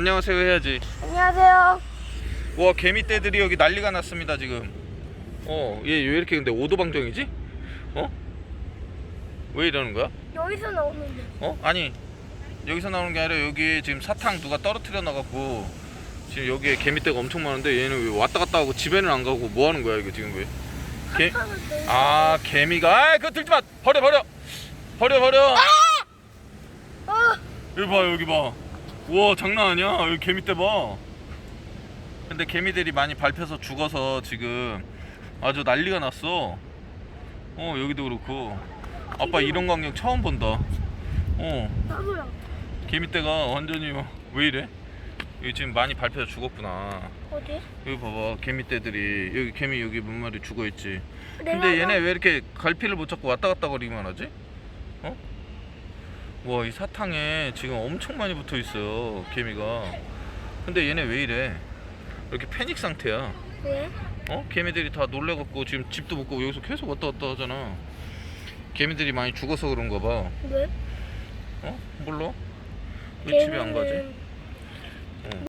안녕하세요 해야지. 안녕하세요. 와 개미떼들이 여기 난리가 났습니다 지금. 어, 얘 왜 이렇게 근데 오도방정이지? 어? 왜 이러는 거야? 여기서 나오는데. 어? 아니 여기서 나오는 게 아니라 여기 지금 사탕 누가 떨어뜨려 놔갖고 지금 여기에 개미떼가 엄청 많은데 얘는 왜 왔다 갔다 하고 집에는 안 가고 뭐 하는 거야 이거 지금 왜? 개... 아 개미가 아 그거 들지 마 버려 버려 버려 버려 아, 여기 봐 여기 봐 우와 장난 아니야. 여기 개미떼 봐. 근데 개미들이 많이 밟혀서 죽어서 지금 아주 난리가 났어. 어 여기도 그렇고. 아빠 이런 광경 처음 본다. 어. 개미떼가 완전히 왜 이래? 여기 지금 많이 밟혀서 죽었구나. 어디? 여기 봐봐 개미떼들이. 여기 개미 여기 몇 마리 죽어있지. 내가 근데 얘네 왜 이렇게 갈피를 못 잡고 왔다 갔다 거리기만 하지? 어? 와 이 사탕에 지금 엄청 많이 붙어 있어요 개미가 근데 얘네 왜 이래 이렇게 패닉 상태야 왜? 어? 개미들이 다 놀래갖고 지금 집도 못 가고 여기서 계속 왔다 갔다 하잖아 개미들이 많이 죽어서 그런가 봐 왜? 어? 몰라? 왜 집에 안 가지?